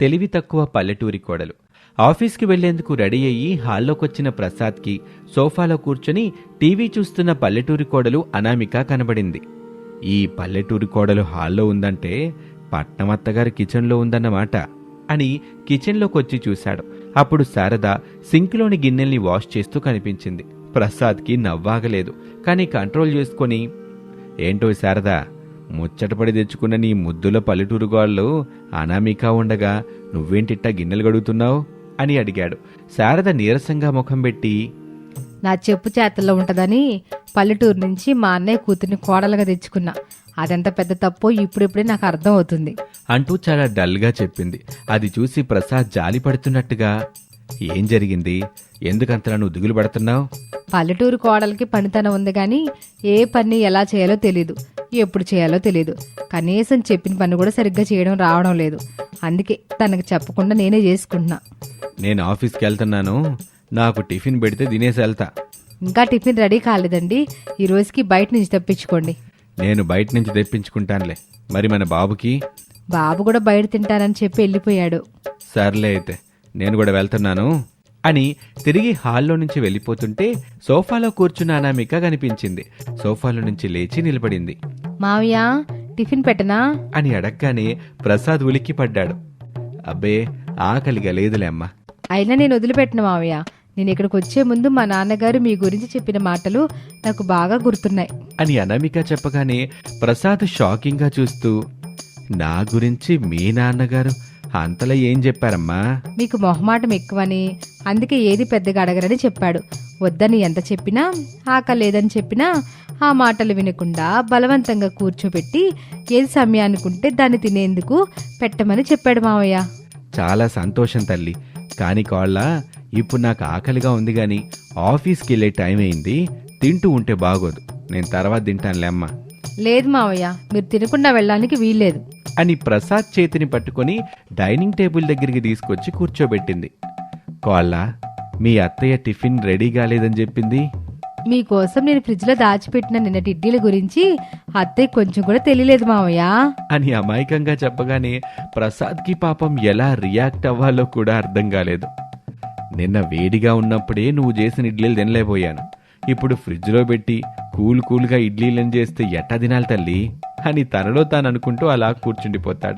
తెలివి తక్కువ పల్లెటూరి కోడలు. ఆఫీస్కి వెళ్ళేందుకు రెడీ అయ్యి హాల్లోకొచ్చిన ప్రసాద్కి సోఫాలో కూర్చొని టీవీ చూస్తున్న పల్లెటూరి కోడలు అనామిక కనబడింది. ఈ పల్లెటూరి కోడలు హాల్లో ఉందంటే పట్నమత్తగారు అత్తగారి కిచెన్లో ఉందన్నమాట అని కిచెన్లోకొచ్చి చూశాడు. అప్పుడు శారద సింక్లోని గిన్నెల్ని వాష్ చేస్తూ కనిపించింది. ప్రసాద్కి నవ్వాగలేదు కానీ కంట్రోల్ చేసుకొని ఏంటో శారదా ముచ్చటపడి తెచ్చుకున్న నీ ముద్దుల పల్లెటూరు గోళ్ళు అనామిక ఉండగా నువ్వేంటిట్టా గిన్నెలు గడుగుతున్నావు అని అడిగాడు. శారద నీరసంగా ముఖం పెట్టి నా చెప్పు చేతల్లో ఉంటదని పల్లెటూరు నుంచి మా అన్నయ్య కూతుర్ని కోడలుగా తెచ్చుకున్నా. అదెంత పెద్ద తప్పో ఇప్పుడిప్పుడే నాకు అర్థం అవుతుంది. అంటూ చాలా డల్గా చెప్పింది. అది చూసి ప్రసాద్ జాలి పడుతున్నట్టుగా ఏం జరిగింది? ఎందుకంతలా నువ్వు దిగులు పడుతున్నావు? పల్లెటూరు కోడలకి పనితనం ఉంది కానీ ఏ పని ఎలా చేయాలో తెలీదు. ఎప్పుడు చేయాలో తెలీదు. కనీసం చెప్పిన పని కూడా సరిగ్గా చేయడం రావడం లేదు. అందుకే తనకు చెప్పకుండా నేనే చేసుకుంటున్నా. నేను ఆఫీస్కి వెళ్తున్నాను. నాకు టిఫిన్ పెడితే తినేసి వెళ్తా. ఇంకా టిఫిన్ రెడీ కాలేదండి. ఈ రోజుకి బయట నుంచి తెప్పించుకోండి. నేను బయట నుంచి తెప్పించుకుంటానులే. మరి మన బాబుకి? బాబు కూడా బయట తింటానని చెప్పి వెళ్ళిపోయాడు. సర్లే అయితే. నేను కూడా వెళ్తున్నాను అని తిరిగి హాల్లో నుంచి వెళ్ళిపోతుంటే సోఫాలో కూర్చున్న అనామిక కనిపించింది. సోఫాలో నుంచి లేచి నిలబడింది. మావయ్య టిఫిన్ పెట్టనా? అని అడగగానే ప్రసాద్ ఉలిక్కి పడ్డాడు. అబ్బే ఆకలిగా లేదులే అమ్మా. అయినా నేను వదిలిపెట్టిన మావయ్య. నేను ఇక్కడికి వచ్చే ముందు మా నాన్నగారు మీ గురించి చెప్పిన మాటలు నాకు బాగా గుర్తున్నాయి. అని అనామిక చెప్పగానే ప్రసాద్ షాకింగ్గా చూస్తూ నా గురించి మీ నాన్నగారు అంతలా ఏం చెప్పారమ్మా? మీకు మొహమాటం ఎక్కువని అందుకే ఏది పెద్దగా అడగరని చెప్పాడు. వద్దని ఎంత చెప్పినా ఆకలి లేదని చెప్పినా ఆ మాటలు వినకుండా బలవంతంగా కూర్చోబెట్టి ఏది సమయానుకుంటే దాన్ని తినేందుకు పెట్టమని చెప్పాడు మావయ్య. చాలా సంతోషం తల్లి. కాని కాళ్ళ ఇప్పుడు నాకు ఆకలిగా ఉంది గాని ఆఫీస్కి వెళ్ళే టైం అయింది. తింటూ ఉంటే బాగోదు. నేను తర్వాత తింటానులే అమ్మా. లేదు మావయ్య మీరు తినకుండా వెళ్ళడానికి వీల్లేదు. అని ప్రసాద్ చేతిని పట్టుకొని డైనింగ్ టేబుల్ దగ్గరికి తీసుకొచ్చి కూర్చోబెట్టింది. కోళ్ళ మీ అత్తయ్య టిఫిన్ రెడీ కాలేదని చెప్పింది. మీకోసం నేను ఫ్రిడ్జ్లో దాచిపెట్టిన నిన్నటి ఇడ్లీల గురించి అత్తయ్య కొంచెం కూడా తెలియలేదు మావయ్య. అని అమాయకంగా చెప్పగానే ప్రసాద్కి పాపం ఎలా రియాక్ట్ అవ్వాలో కూడా అర్థం కాలేదు. నిన్న వేడిగా ఉన్నప్పుడే నువ్వు చేసిన ఇడ్లీలు తినలేకపోయాను. ఇప్పుడు ఫ్రిడ్జ్లో పెట్టి కూల్ కూల్గా ఇడ్లీలను చేస్తే ఎట్టా తినాలి తల్లి? అని తనలో తాను అనుకుంటూ అలా కూర్చుండిపోతాడు.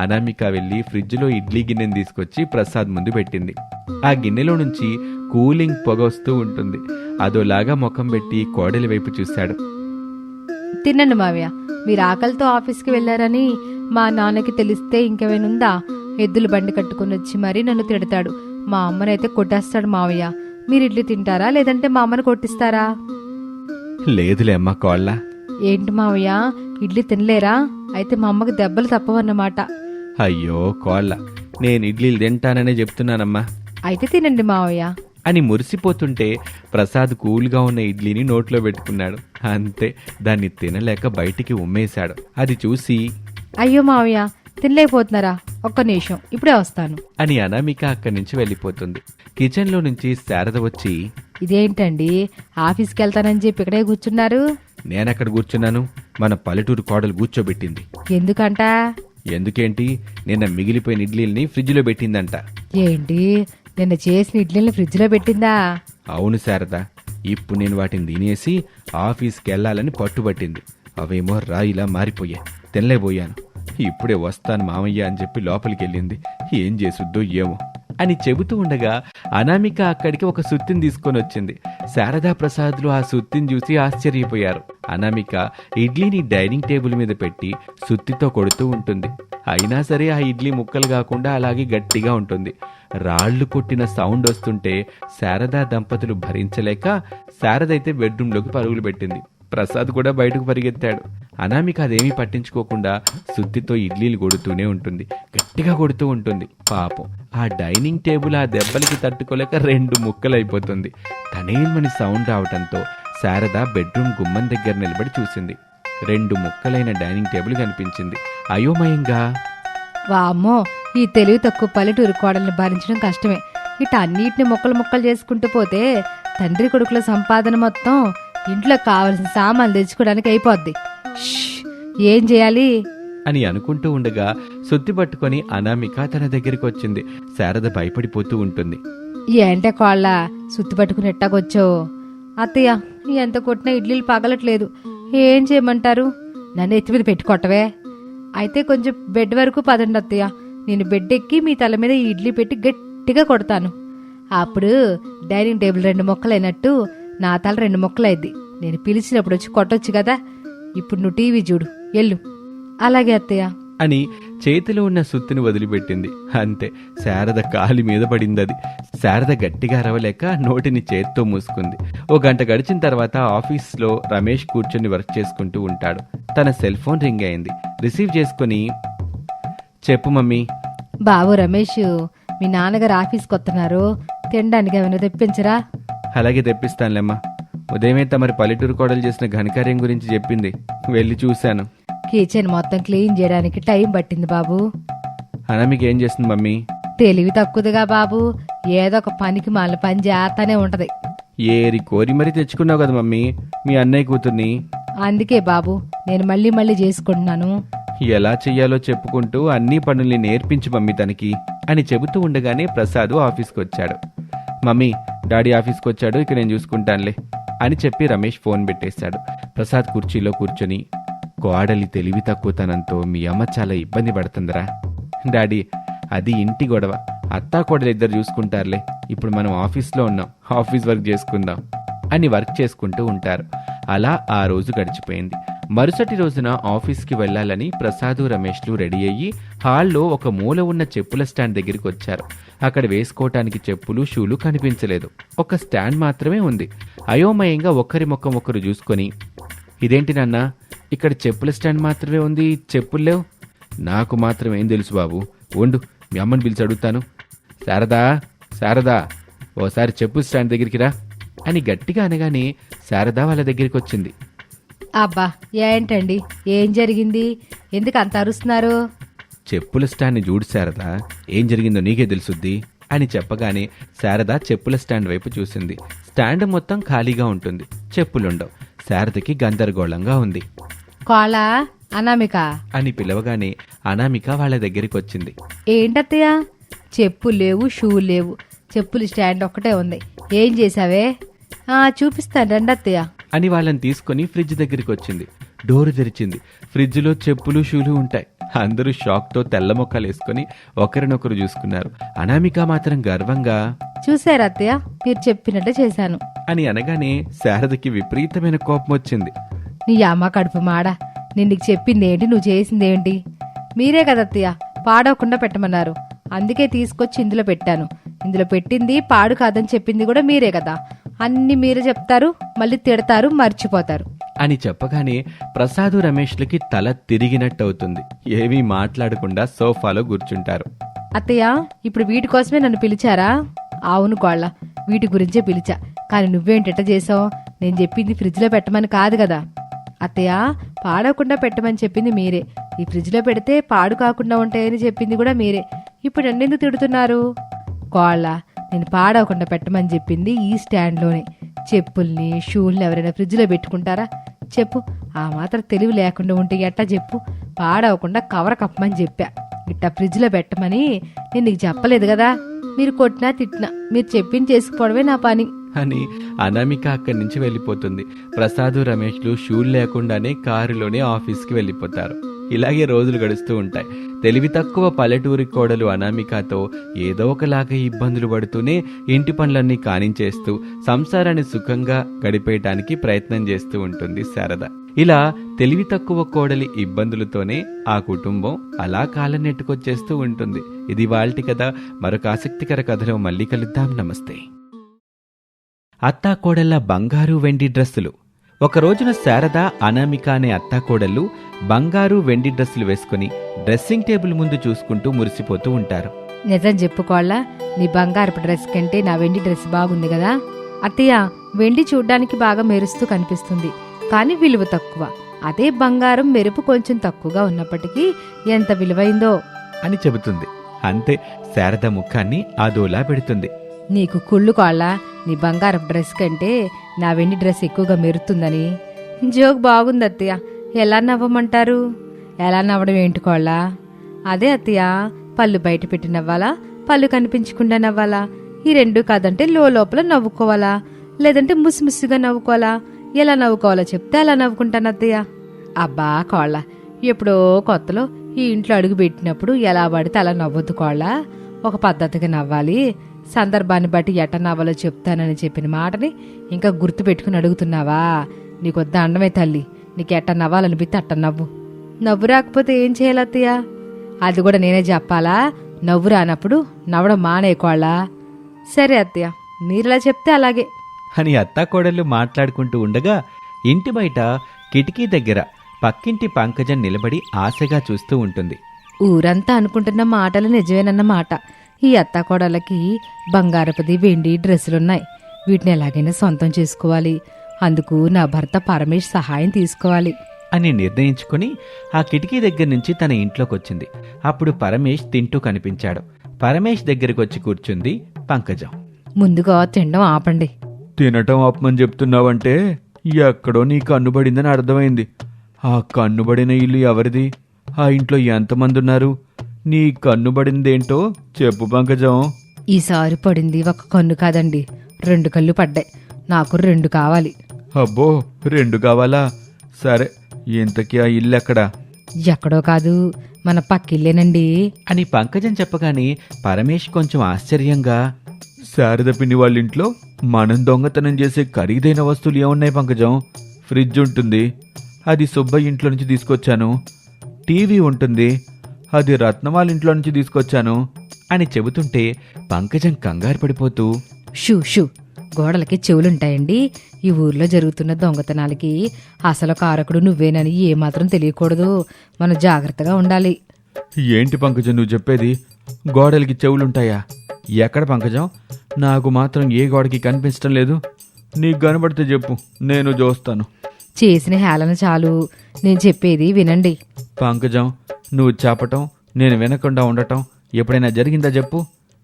అనామిక వెళ్ళి ఫ్రిడ్జ్లో ఇడ్లీ గిన్నెని తీసుకొచ్చి ప్రసాద్ ముందు పెట్టింది. ఆ గిన్నెలో నుంచి కూలింగ్ పొగ వస్తూ ఉంటుంది. అదోలాగా ముఖం పెట్టి కోడలి వైపు చూశాడు. తినండి మావయ్య. మీరు ఆకలితో ఆఫీస్కి వెళ్ళారని మా నాన్నకి తెలిస్తే ఇంకేమైనా ఎద్దులు బండి కట్టుకుని వచ్చి మరీ నన్ను తిడతాడు. మా అమ్మనైతే కొట్టేస్తాడు మావయ్య. మీరు ఇడ్లీ తింటారా? లేదంటే మా అమ్మని కొట్టిస్తారా? లేదులే అమ్మ కోళ్ళ. ఏంటి మావయ్య ఇడ్లీ తినలేరా? అయితే మా అమ్మకి దెబ్బలు తప్పవన్నమాట. అయ్యో కోళ్ళ నేను ఇడ్లీలు తింటాననే చెప్తున్నానమ్మా. అయితే తినండి మావయ్య. అని మురిసిపోతుంటే ప్రసాద్ కూల్గా ఉన్న ఇడ్లీని నోట్లో పెట్టుకున్నాడు. అంతే దాన్ని తినలేక బయటికి ఉమ్మేశాడు. అది చూసి అయ్యో మావయ్య తినలేకపోతున్నారా? ఒక్క నిమిషం. ఇప్పుడే వస్తాను. అని అనామిక అక్కడి నుంచి వెళ్ళిపోతుంది. కిచెన్లో నుంచి శారద వచ్చి ఇదేంటండి? ఆఫీస్కి వెళ్తానని చెప్పి ఇక్కడే కూర్చున్నారు? నేనెక్కడ కూర్చున్నాను? మన పల్లెటూరు కోడలు కూర్చోబెట్టింది. ఎందుకంట? ఎందుకేంటి? నిన్న మిగిలిపోయిన ఇడ్లీల్ని ఫ్రిడ్జ్లో పెట్టిందంట. ఏంటి? నిన్న చేసిన ఇడ్లీని ఫ్రిడ్జ్లో పెట్టిందా? అవును శారద. ఇప్పుడు నేను వాటిని తినేసి ఆఫీస్కి వెళ్ళాలని పట్టుబట్టింది. అవేమో రాయిలా మారిపోయాయి. తినలేకపోయాను. ఇప్పుడే వస్తాను మామయ్య అని చెప్పి లోపలికి వెళ్ళింది ఏం చేసుద్దో ఏమో అని చెబుతూ ఉండగా అనామిక అక్కడికి ఒక సుత్తిని తీసుకొని వచ్చింది. శారదా ప్రసాద్లు ఆ సుత్తిని చూసి ఆశ్చర్యపోయారు. అనామిక ఇడ్లీని డైనింగ్ టేబుల్ మీద పెట్టి సుత్తితో కొడుతూ ఉంటుంది. అయినా సరే ఆ ఇడ్లీ ముక్కలు కాకుండా అలాగే గట్టిగా ఉంటుంది. రాళ్ళు కొట్టిన సౌండ్ వస్తుంటే శారదా దంపతులు భరించలేక శారదైతే బెడ్రూమ్లోకి పరుగులు పెట్టింది. ప్రసాద్ కూడా బయటకు పరిగెత్తాడు. అనామిక అదేమీ పట్టించుకోకుండా సుత్తితో ఇడ్లీలు కొడుతూనే ఉంటుంది. గట్టిగా కొడుతూ ఉంటుంది. పాపం. ఆ డైనింగ్ టేబుల్ ఆ దెబ్బలకి తట్టుకోలేక రెండు ముక్కలైపోతుంది. తనేమని సౌండ్ రావటంతో శారద బెడ్రూమ్ గుమ్మం దగ్గర నిలబడి చూసింది. రెండు ముక్కలైన డైనింగ్ టేబుల్ కనిపించింది. అయోమయంగా వామ్మో ఈ తెలివి తక్కువ పల్లెటూరు కోడల్ని భరించడం కష్టమే. ఇట అన్నిటిని మొక్కలు మొక్కలు చేసుకుంటూ పోతే తండ్రి కొడుకుల సంపాదన మొత్తం ఇంట్లో కావలసిన సామాన్లు తెచ్చుకోవడానికి అయిపోద్ది! ఏం చేయాలి? అని అనుకుంటూ ఉండగా సుత్తి పట్టుకొని అనామిక తన దగ్గరికి వచ్చింది. శారద భయపడిపోతూ ఉంటుంది. ఏంటే కోళ్ళ సుత్తి పట్టుకుని ఎట్టాకొచ్చో? అత్తయ్య ఎంత కొట్టినా ఇడ్లీలు పగలట్లేదు. ఏం చేయమంటారు? నన్ను ఎత్తి మీద పెట్టి కొట్టవే అయితే కొంచెం బెడ్ వరకు పదండి అత్తయ్య. నేను బెడ్ ఎక్కి మీ తల మీద ఇడ్లీ పెట్టి గట్టిగా కొడతాను. అప్పుడు డైనింగ్ టేబుల్ రెండు మొక్కలైనట్టు నా తల రెండు మొక్కలైద్ది. నేను పిలిచినప్పుడు వచ్చి కొట్టొచ్చు కదా. ఇప్పుడు నువ్వు టీవీ చూడు ఎల్లు. అలాగే అత్తయ్య. అని చేతిలో ఉన్న సుత్తిని వదిలిపెట్టింది. అంతే శారద కాలి మీద పడింది అది శారద గట్టిగా అరవలేక నోటిని చేత్తో మూసుకుంది. ఓ గంట గడిచిన తర్వాత ఆఫీస్లో రమేష్ కూర్చొని వర్క్ చేసుకుంటూ ఉంటాడు. తన సెల్ ఫోన్ రింగ్ అయింది. రిసీవ్ చేసుకుని చెప్పు మమ్మీ. బాబు రమేష్ మీ నాన్నగారు ఆఫీస్కి వస్తున్నారు. తినడానికి ఏమైనా తెప్పించరా? అలాగే తెప్పిస్తానులేమ్మా. ఉదయమే తమరి పల్లెటూరు కోడలు చేసిన ఘనకార్యం గురించి చెప్పింది. వెళ్ళి చూశాను. కిచెన్ మొత్తం క్లీన్ చేయడానికి టైం పట్టింది బాబు. అనామిక ఏం చేస్తుంది మమ్మీ? తెలివి తక్కువదిగా బాబు. ఏదో ఒక పనికి మళ్ళీ పని చేస్తానే ఉంటది. ఏరి కోరి మరీ తెచ్చుకున్నావు కదా మమ్మీ మీ అన్నయ్య కూతుర్ని? అందుకే బాబు నేను మళ్ళీ మళ్ళీ చేసుకుంటున్నాను. ఎలా చెయ్యాలో చెప్పుకుంటూ అన్ని పనుల్ని నేర్పించు మమ్మీ తనకి అని చెబుతూ ఉండగానే ప్రసాద్ ఆఫీస్కి వచ్చాడు. మమ్మీ డాడీ ఆఫీస్కి వచ్చాడు ఇక నేను చూసుకుంటానులే అని చెప్పి రమేష్ ఫోన్ పెట్టేశాడు. ప్రసాద్ కుర్చీలో కూర్చొని కోడలి తెలివి తక్కువతనంతో మీ అమ్మ చాలా ఇబ్బంది పడుతుందిరా. డాడీ అది ఇంటి గొడవ. అత్తా కోడలు ఇద్దరు చూసుకుంటారులే. ఇప్పుడు మనం ఆఫీస్లో ఉన్నాం. ఆఫీస్ వర్క్ చేసుకుందాం. అని వర్క్ చేసుకుంటూ ఉంటారు. అలా ఆ రోజు గడిచిపోయింది. మరుసటి రోజున ఆఫీస్కి వెళ్ళాలని ప్రసాదు రమేష్లు రెడీ అయ్యి హాల్లో ఒక మూల ఉన్న చెప్పుల స్టాండ్ దగ్గరికి వచ్చారు. అక్కడ వేసుకోవటానికి చెప్పులు షూలు కనిపించలేదు. ఒక స్టాండ్ మాత్రమే ఉంది. అయోమయంగా ఒకరి ముఖం ఒకరు చూసుకొని ఇదేంటి నాన్న? ఇక్కడ చెప్పుల స్టాండ్ మాత్రమే ఉంది చెప్పులు లేవు? నాకు మాత్రం ఏం తెలుసు బాబు. ఉండు మీ అమ్మని పిలిచి అడుగుతాను. శారదా శారదా ఓసారి చెప్పు స్టాండ్ దగ్గరికి రా. అని గట్టిగా అనగానే శారదా వాళ్ళ దగ్గరికి వచ్చింది. అబ్బా ఏంటండి? ఏం జరిగింది? ఎందుకు అంత అరుస్తున్నారు? చెప్పుల స్టాండ్ని చూడు శారదా. ఏం జరిగిందో నీకే తెలుసుద్ది అని చెప్పగానే శారద చెప్పుల స్టాండ్ వైపు చూసింది. స్టాండ్ మొత్తం ఖాళీగా ఉంటుంది. చెప్పులుండవు. శారదకి గందరగోళంగా ఉంది. కోళ్ళ అనామిక? అని పిలవగానే అనామిక వాళ్ళ దగ్గరికి వచ్చింది. ఏంటత్తయ్య? చెప్పులు లేవు షూ లేవు. చెప్పులు స్టాండ్ ఒక్కటే ఉంది. ఏం చేసావే ఆ చూపిస్తాను రండి అత్తయ్య అని వాళ్ళని తీసుకొని ఫ్రిడ్జ్ దగ్గరికి వచ్చింది. డోరు తెరిచింది. ఫ్రిడ్జ్లో చెప్పులు షూలు ఉంటాయి. అందరూ షాక్తో తెల్ల మొక్కలు వేసుకొని ఒకరినొకరు చూసుకున్నారు. అనామిక మాత్రం గర్వంగా చూసారా అత్తయ్య మీరు చెప్పినట్టే చేశాను. అని అనగానే శారదకి విపరీతమైన కోపం వచ్చింది. నీ అమ్మ కడుపు మాడ. నేను నీకు చెప్పింది ఏంటి నువ్వు చేసింది ఏంటి మీరే కదా అత్తయ్య పాడవకుండా పెట్టమన్నారు. అందుకే తీసుకొచ్చి ఇందులో పెట్టాను. ఇందులో పెట్టింది పాడు కాదని చెప్పింది కూడా మీరే కదా. అన్ని మీరే చెప్తారు మళ్ళీ తిడతారు మర్చిపోతారు. అని చెప్పగానే ప్రసాదు రమేష్లకి తల తిరిగినట్టవుతుంది. ఏమీ మాట్లాడకుండా సోఫాలో కూర్చుంటారు. అత్తయ్య ఇప్పుడు వీటి కోసమే నన్ను పిలిచారా? అవును కోళ్ళ వీటి గురించే పిలిచా. కానీ నువ్వేంటట చేసావు నేను చెప్పింది ఫ్రిడ్జ్లో పెట్టమని కాదు కదా. అత్తయ్య పాడకుండా పెట్టమని చెప్పింది మీరే. ఈ ఫ్రిడ్జ్లో పెడితే పాడు కాకుండా ఉంటాయని చెప్పింది కూడా మీరే. ఇప్పుడు నన్నెందుకు తిడుతున్నారు? కోళ్ళ నేను పాడవకుండా పెట్టమని చెప్పింది ఈ స్టాండ్లోనే. చెప్పుల్ని షూల్ని ఎవరైనా ఫ్రిడ్జ్లో పెట్టుకుంటారా? చెప్పు. ఆ మాత్రం తెలివి లేకుండా ఉంటే ఎట్టా చెప్పు. పాడవకుండా కవర్ కప్పమని చెప్పా. ఇట్టా ఫ్రిడ్జ్లో పెట్టమని నేను నీకు చెప్పలేదు కదా. మీరు కొట్టినా తిట్టినా మీరు చెప్పింది చేసుకోవడమే నా పని. అని అనామిక అక్కడి నుంచి వెళ్ళిపోతుంది. ప్రసాదు రమేష్లు షూలు లేకుండానే కారులోనే ఆఫీస్కి వెళ్ళిపోతారు. ఇలాగే రోజులు గడుస్తూ ఉంటాయి. తెలివి తక్కువ పల్లెటూరి కోడలు అనామికతో ఏదో ఒకలాగా ఇబ్బందులు పడుతూనే ఇంటి పనులన్నీ కానించేస్తూ సంసారాన్ని సుఖంగా గడిపేయటానికి ప్రయత్నం చేస్తూ ఉంటుంది శారద. ఇలా తెలివి తక్కువ కోడలి ఇబ్బందులతోనే ఆ కుటుంబం అలా కాలం నెట్టుకొచ్చేస్తూ ఉంటుంది. ఇది వాళ్ళటి కథ. మరొక ఆసక్తికర కథలో మళ్ళీ కలుద్దాం. నమస్తే. అత్తా కోడళ్ళ బంగారు వెండి డ్రెస్సులు. ఒక రోజున శారద అనామిక అనే అత్తాకోడళ్ళు బంగారు వెండి డ్రెస్సులు వేసుకుని డ్రెస్సింగ్ టేబుల్ ముందు చూసుకుంటూ మురిసిపోతూ ఉంటారు. నిజం చెప్పుకోవాలా నీ బంగారపు డ్రెస్ కంటే నా వెండి డ్రెస్ బాగుంది కదా? అత్తయ్య వెండి చూడ్డానికి బాగా మెరుస్తూ కనిపిస్తుంది కానీ విలువ తక్కువ. అదే బంగారం మెరుపు కొంచెం తక్కువగా ఉన్నప్పటికీ ఎంత విలువైందో? అని చెబుతుంది. అంతే శారద ముఖాన్ని అదోలా పెడుతుంది. నీకు కుళ్ళు కోళ్ళ నీ బంగారపు డ్రెస్ కంటే నా వెండి డ్రెస్ ఎక్కువగా మెరుతుందని. జోక్ బాగుంది అత్తయ్య. ఎలా నవ్వమంటారు? ఎలా నవ్వడం ఏంటి అదే అత్తయ్య పళ్ళు బయట పెట్టి నవ్వాలా? పళ్ళు కనిపించకుండా నవ్వాలా? ఈ రెండు కాదంటే లో లోపల నవ్వుకోవాలా? లేదంటే ముసిముసిగా నవ్వుకోవాలా? ఎలా నవ్వుకోవాలో చెప్తే అలా నవ్వుకుంటాను అత్తయ్య. అబ్బా కోళ్ళ ఎప్పుడో కొత్తలో ఈ ఇంట్లో అడుగు పెట్టినప్పుడు ఎలా పడితే అలా నవ్వద్దు కోళ్ళ? ఒక పద్ధతిగా నవ్వాలి. సందర్భాన్ని బట్టి ఎట్ట నవ్వాలో చెప్తానని చెప్పిన మాటని ఇంకా గుర్తు పెట్టుకుని అడుగుతున్నావా? నీకొద్ద అండమే తల్లి. నీకు ఎట్ట నవ్వాలనిపిస్తే అట్ట నవ్వు నవ్వు రాకపోతే ఏం చేయాలి అత్తయ్య? అది కూడా నేనే చెప్పాలా? నవ్వు రానప్పుడు నవ్వడం మానేకోళ్ళ సరే అత్తయ్య మీరిలా చెప్తే అలాగే. అని అత్తాకోడళ్ళు మాట్లాడుకుంటూ ఉండగా ఇంటి బయట కిటికీ దగ్గర పక్కింటి పంకజం నిలబడి ఆశగా చూస్తూ ఉంటుంది. ఊరంతా అనుకుంటున్న మాటలు నిజమేనన్నమాట ఈ అత్తాకోడళ్ళకి బంగారపది వెండి డ్రెస్సులున్నాయి. వీటిని ఎలాగైనా సొంతం చేసుకోవాలి. అందుకు నా భర్త పరమేష్ సహాయం తీసుకోవాలి. అని నిర్ణయించుకుని ఆ కిటికీ దగ్గర నుంచి తన ఇంట్లోకి వచ్చింది అప్పుడు పరమేష్ తింటూ కనిపించాడు. పరమేష్ దగ్గరికి వచ్చి కూర్చుంది పంకజం. ముందుగా తినడం ఆపండి. తినటం ఆపమని చెప్తున్నావంటే ఎక్కడో నీ కన్నుబడిందని అర్థమైంది. ఆ కన్నుబడిన ఇల్లు ఎవరిది? ఆ ఇంట్లో ఎంతమంది ఉన్నారు నీ కన్నుబడిందేంటో చెప్పు పంకజం. ఈసారి పడింది ఒక కన్ను కాదండి రెండు కళ్ళు పడ్డాయి. నాకు రెండు కావాలి. అబ్బో రెండు కావాలా? సరే ఇంతకీ ఆ ఇల్లు ఎక్కడా? ఎక్కడో కాదు మన పక్కిల్లేనండి అని పంకజం చెప్పగానే పరమేష్ కొంచెం ఆశ్చర్యంగా శారద పిన్ని వాళ్ళ ఇంట్లో మనం దొంగతనం చేసే ఖరీదైన వస్తువులు ఏమున్నాయి పంకజం? ఫ్రిడ్జ్ ఉంటుంది. అది సుబ్బయ్య ఇంట్లో నుంచి తీసుకొచ్చాను. టీవీ ఉంటుంది. అది రత్నం వాళ్ళ ఇంట్లో నుంచి తీసుకొచ్చాను అని చెబుతుంటే పంకజం కంగారు పడిపోతూ షూ షూ. గోడలకి చెవులుంటాయండి. ఈ ఊర్లో జరుగుతున్న దొంగతనాలకి అసలు కారకుడు నువ్వేనని ఏమాత్రం తెలియకూడదు. మనం జాగ్రత్తగా ఉండాలి. ఏంటి పంకజం నువ్వు చెప్పేది? గోడలకి చెవులుంటాయా? ఎక్కడ పంకజం? నాకు మాత్రం ఏ గోడకి కనిపించడం లేదు. నీకు కనబడితే చెప్పు నేను చూస్తాను. చేసిన హేళన చాలు. నేను చెప్పేది వినండి. పంకజం నువ్వు చెప్పటం నేను వినకుండా ఉండటం ఎప్పుడైనా జరిగిందా చెప్పు?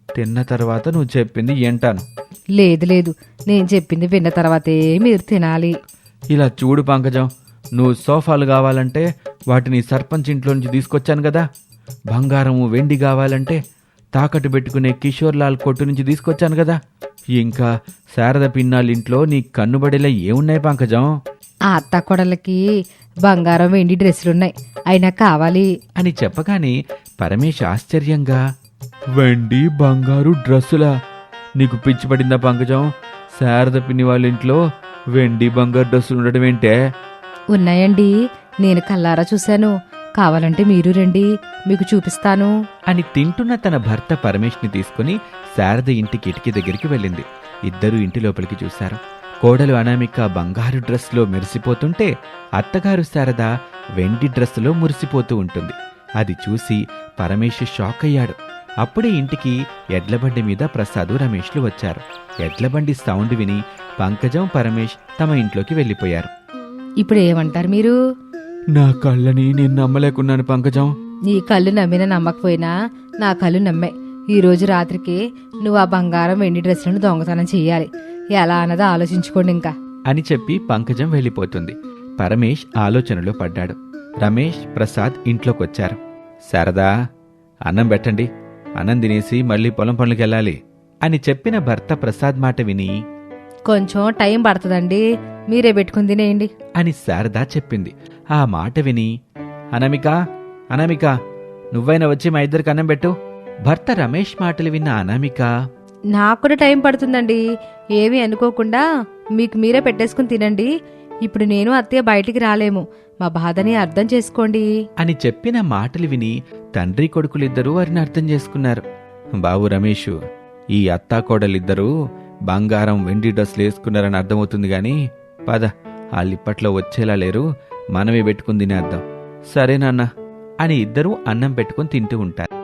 తిన్న తర్వాత నువ్వు చెప్పింది ఏంటాను లేదు లేదు. నేను చెప్పింది విన్న తర్వాతే మీరు తినాలి. ఇలా చూడు పంకజం నువ్వు సోఫాలు కావాలంటే వాటిని సర్పంచ్ ఇంట్లో నుంచి తీసుకొచ్చాను కదా. బంగారము వెండి కావాలంటే తాకట్టు పెట్టుకునే కిషోర్ లాల్ కొట్టు నుంచి తీసుకొచ్చాను కదా. ఇంకా శారద పిన్నాళ్ళ ఇంట్లో నీ కన్నుబడిలా ఏమున్నాయి పంకజం? ఆ అత్త కొడలకి బంగారం వెండి డ్రెస్సులున్నాయి. అయినా కావాలి. అని చెప్పగానే పరమేష్ ఆశ్చర్యంగా వెండి బంగారు డ్రెస్సులా? నీకు పిచ్చి పడిందా పంకజం? శారద పిన్ని వాళ్ళ ఇంట్లో వెండి బంగారు డ్రెస్సులు ఉండడం ఏంటే? ఉన్నాయండి. నేను కల్లారా చూశాను. కావాలంటే మీరు రండి. మీకు చూపిస్తాను. అని తింటున్న తన భర్త పరమేష్ని తీసుకుని శారద ఇంటి కిటికీ దగ్గరికి వెళ్ళింది. ఇద్దరూ ఇంటి లోపలికి చూశారు. కోడలు అనామిక బంగారు డ్రెస్లో మెరిసిపోతుంటే అత్తగారు శారద వెండి డ్రెస్సులో మురిసిపోతూ ఉంటుంది. అది చూసి పరమేష్ షాక్ అయ్యాడు. అప్పుడే ఇంటికి ఎడ్లబండి మీద ప్రసాదు రమేష్లు వచ్చారు. ఎడ్లబండి సౌండ్ విని పంకజం పరమేష్ తమ ఇంట్లోకి వెళ్ళిపోయారు. ఇప్పుడు ఏమంటారు మీరు? నా కళ్ళని నేను నమ్మలేకున్నాను పంకజం. నీ కళ్ళు నమ్మిన నమ్మకపోయినా నా కళ్ళు నమ్మాయి ఈ రోజు రాత్రికి నువ్వు ఆ బంగారం వెండి డ్రెస్సులను దొంగతనం చెయ్యాలి ఎలా అన్నదో ఆలోచించుకోండి ఇంకా. అని చెప్పి పంకజం వెళ్ళిపోతుంది. పరమేష్ ఆలోచనలో పడ్డాడు. రమేష్ ప్రసాద్ ఇంట్లోకొచ్చారు. శారదా అన్నం పెట్టండి. అన్నం తినేసి మళ్ళీ పొలం పనులకు వెళ్ళాలి అని చెప్పిన భర్త ప్రసాద్ మాట విని కొంచెం టైం పడుతుందండి. మీరే పెట్టుకుని తినేయండి. అని శారదా చెప్పింది. ఆ మాట విని అనామిక అనామిక నువ్వైనా వచ్చి మా ఇద్దరికి అన్నం పెట్టు. భర్త రమేష్ మాటలు విన్న అనామిక నాకు కూడా టైం పడుతుందండి. ఏమీ అనుకోకుండా మీకు మీరే పెట్టేసుకుని తినండి. ఇప్పుడు నేను అత్తయ్య బయటికి రాలేము. మా బాధని అర్థం చేసుకోండి. అని చెప్పిన మాటలు విని తండ్రి కొడుకులిద్దరూ వారిని అర్థం చేసుకున్నారు. బాబు రమేష్ ఈ అత్తాకోడలిద్దరూ బంగారం వెండి డ్రెస్సులు వేసుకున్నారని అర్థమవుతుంది గాని పద వాళ్ళిప్పట్లో వచ్చేలా లేరు. మనమే పెట్టుకుని తినేద్దాం. సరే నాన్న అని ఇద్దరూ అన్నం పెట్టుకుని తింటూ ఉంటారు.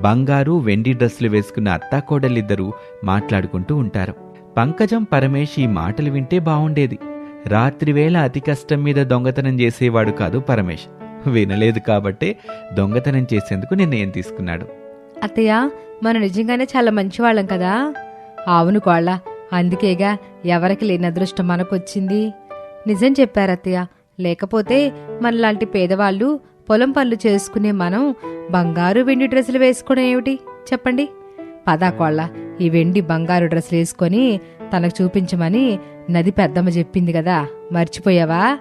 బంగారు వెండి డ్రెస్సులు వేసుకున్న అత్తాకోడలిద్దరూ మాట్లాడుకుంటూ ఉంటారు. పంకజం పరమేష్ ఈ మాటలు వింటే బావుండేది. రాత్రివేళ అతి కష్టం మీద దొంగతనం చేసేవాడు కాదు పరమేష్ వినలేదు కాబట్టే దొంగతనం చేసేందుకు నిర్ణయం తీసుకున్నాడు. అత్తయ్య మనం నిజంగానే చాలా మంచివాళ్ళం కదా? అవును కోళ్ళ అందుకేగా ఎవరికి లేని అదృష్టం మనకొచ్చింది. నిజం చెప్పారు అత్తయ్య లేకపోతే మనలాంటి పేదవాళ్ళు పొలం పనులు చేసుకునే మనం బంగారు వెండి డ్రెస్సులు వేసుకోవడం ఏమిటి? చెప్పండి. పదా కోళ్ళ ఈ వెండి బంగారు డ్రెస్సులు వేసుకొని తనకు చూపించమని నది పెద్దమ్మ చెప్పింది కదా మర్చిపోయావా?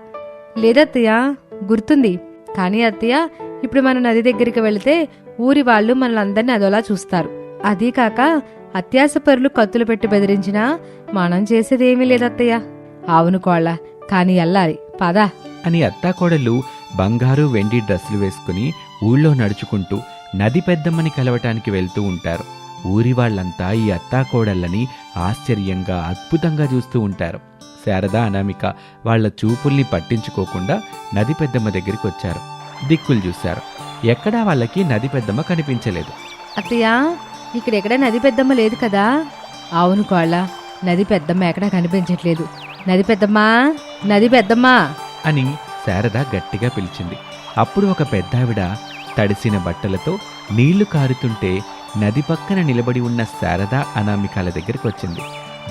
లేదత్తయ్య గుర్తుంది. కానీ అత్తయ్య ఇప్పుడు మనం నది దగ్గరికి వెళితే ఊరి వాళ్ళు మనలందరినీ అదోలా చూస్తారు. అదీ కాక అత్యాసపరులు కత్తులు పెట్టి బెదిరించినా మనం చేసేదేమీ లేదత్తయ్య అవును కోళ్ళ కానీ ఎల్లాలి పదా. అని అత్తాకోడళ్ళు బంగారు వెండి డ్రెస్సులు వేసుకుని ఊళ్ళో నడుచుకుంటూ నది పెద్దమ్మని కలవటానికి వెళ్తూ ఉంటారు. ఊరి వాళ్ళంతా ఈ అత్తాకోడళ్ళని ఆశ్చర్యంగా అద్భుతంగా చూస్తూ ఉంటారు. శారద అనామిక వాళ్ళ చూపుల్ని పట్టించుకోకుండా నది పెద్దమ్మ దగ్గరికి వచ్చారు. దిక్కులు చూశారు. ఎక్కడా వాళ్ళకి నది పెద్దమ్మ కనిపించలేదు. అత్తయ్య ఇక్కడ ఎక్కడ నది పెద్దమ్మ లేదు కదా? అవును కోళ్ళ నది పెద్దమ్మ ఎక్కడా కనిపించట్లేదు. నది పెద్దమ్మా నది పెద్దమ్మా! అని శారద గట్టిగా పిలిచింది. అప్పుడు ఒక పెద్దావిడ తడిసిన బట్టలతో నీళ్ళు కారుతుంటే నది పక్కన నిలబడి ఉన్న శారద అనామికాల దగ్గరికి వచ్చింది.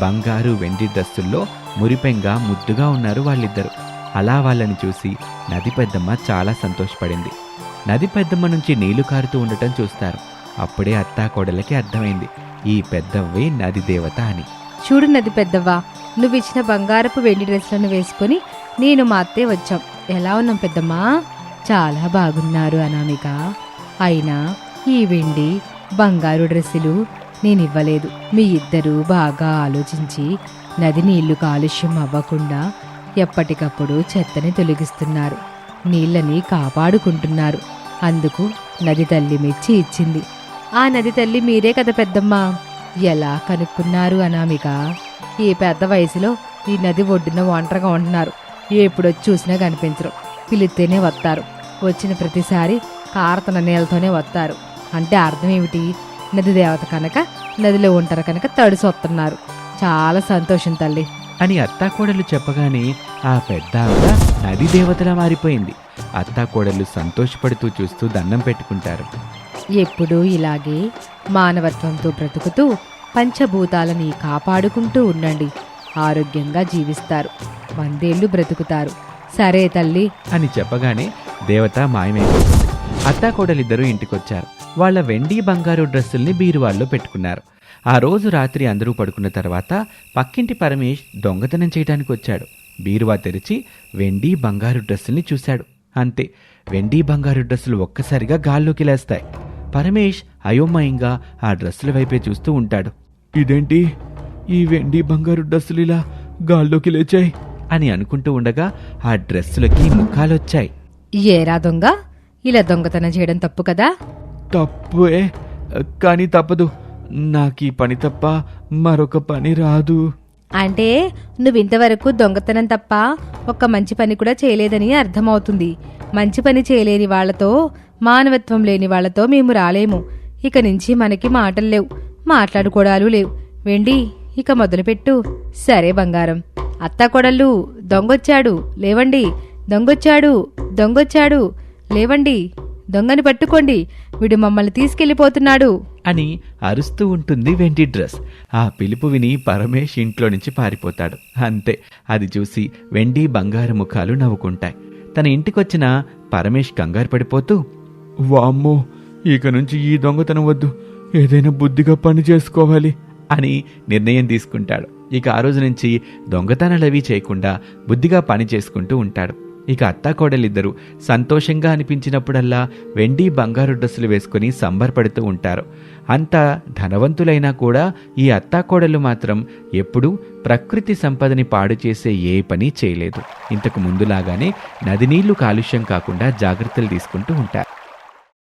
బంగారు వెండి డ్రస్సుల్లో మురిపెంగా ముద్దుగా ఉన్నారు వాళ్ళిద్దరు. అలా వాళ్ళని చూసి నది పెద్దమ్మ చాలా సంతోషపడింది. నది పెద్దమ్మ నుంచి నీళ్ళు కారుతూ ఉండటం చూస్తారు. అప్పుడే అత్తా కోడలకి అర్థమైంది. ఈ పెద్దవ్వే నది దేవత అని. చూడు నది పెద్దవ్వా నువ్వు ఇచ్చిన బంగారపు వెండి డ్రెస్లను వేసుకొని నేను మా అత్తే వచ్చాం. ఎలా ఉన్నాం పెద్దమ్మా? చాలా బాగున్నారు అనామిక. అయినా ఈ వెండి బంగారు డ్రెస్సులు నేను ఇవ్వలేదు మీ ఇద్దరూ బాగా ఆలోచించి నది నీళ్ళు కాలుష్యం అవ్వకుండా ఎప్పటికప్పుడు చెత్తని తొలగిస్తున్నారు. నీళ్ళని కాపాడుకుంటున్నారు. అందుకు నది తల్లి మెచ్చి ఇచ్చింది. ఆ నది తల్లి మీరే కదా పెద్దమ్మ? ఎలా కనుక్కున్నారు అనామిక? ఈ పెద్ద వయసులో ఈ నది ఒడ్డున ఒంటరిగా ఉంటున్నారు. ఎప్పుడొచ్చి చూసినా కనిపించరు. పిలిస్తేనే వస్తారు. వచ్చిన ప్రతిసారి కారతన నీళ్ళతోనే వస్తారు. అంటే అర్థం ఏమిటి? నది దేవత కనుక నదిలో ఉంటారు కనుక తడిసి వస్తున్నారు. చాలా సంతోషం తల్లి. అని అత్తాకోడలు చెప్పగానే ఆ పెద్ద ఆవిడ నది దేవతలా మారిపోయింది. అత్తాకోడలు సంతోషపడుతూ చూస్తూ దండం పెట్టుకుంటారు. ఎప్పుడూ ఇలాగే మానవత్వంతో బ్రతుకుతూ పంచభూతాలని కాపాడుకుంటూ ఉండండి. ఆరోగ్యంగా జీవిస్తారు. వందేళ్ళు బ్రతుకుతారు. సరే తల్లి. అని చెప్పగానే దేవత మాయమైపోతుంది అత్తాకోడలిద్దరూ ఇంటికొచ్చారు. వాళ్ళ వెండి బంగారు డ్రెస్సుల్ని బీరువాల్లో పెట్టుకున్నారు. ఆ రోజు రాత్రి అందరూ పడుకున్న తర్వాత పక్కింటి పరమేష్ దొంగతనం చేయడానికి వచ్చాడు బీరువా తెరిచి వెండి బంగారు డ్రెస్సుల్ని చూశాడు. అంతే వెండి బంగారు డ్రెస్సులు ఒక్కసారిగా గాల్లోకి లేస్తాయి. పరమేష్ అయోమయంగా ఆ డ్రెస్సుల వైపే చూస్తూ ఉంటాడు. ఇదేంటి? ఈ వెండి బంగారు డ్రెస్సులు ఇలా గాల్లోకి లేచాయి. అని అనుకుంటూ ఉండగా ఆ డ్రెస్సులకి ముఖాలొచ్చాయి. ఏరా దొంగ? ఇలా దొంగతనం చేయడం తప్పు కదా? తప్పే కానీ తప్పదు. నాకు ఈ పని తప్ప మరొక పని రాదు. అంటే నువ్వు ఇంతవరకు దొంగతనం తప్ప ఒక్క మంచి పని కూడా చేయలేదని అర్థమవుతుంది. మంచి పని చేయలేని వాళ్ళతో మానవత్వం లేని వాళ్ళతో మేము రాలేము. ఇక నుంచి మనకి మాటలు లేవు మాట్లాడుకోవడాలు లేవు. వెండి ఇక మొదలుపెట్టు. సరే బంగారం. అత్తాకోడళ్ళు దొంగొచ్చాడు. లేవండి. దొంగొచ్చాడు. దొంగొచ్చాడు. లేవండి. దొంగని పట్టుకోండి. వీడు మమ్మల్ని తీసుకెళ్ళిపోతున్నాడు అని అరుస్తూ ఉంటుంది వెండి డ్రెస్. ఆ పిలుపు విని పరమేష్ ఇంట్లో నుంచి పారిపోతాడు. అంతే. అది చూసి వెండి బంగారు ముఖాలు నవ్వుకుంటాయి. తన ఇంటికొచ్చిన పరమేష్ కంగారు పడిపోతూ వామ్మో ఇక నుంచి ఈ దొంగతనం వద్దు. ఏదైనా బుద్ధిగా పని చేసుకోవాలి. అని నిర్ణయం తీసుకుంటాడు. ఇక ఆ రోజు నుంచి దొంగతనాలవి చేయకుండా బుద్ధిగా పని చేసుకుంటూ ఉంటాడు. ఇక అత్తాకోడలిద్దరూ సంతోషంగా అనిపించినప్పుడల్లా వెండి బంగారు డ్రెస్సులు వేసుకుని సంబరపడుతూ ఉంటారు. అంత ధనవంతులైనా కూడా ఈ అత్తాకోడలు మాత్రం ఎప్పుడూ ప్రకృతి సంపదని పాడు చేసే ఏ పని చేయలేదు. ఇంతకు ముందులాగానే నది నీళ్ళు కాలుష్యం కాకుండా జాగ్రత్తలు తీసుకుంటూ ఉంటారు.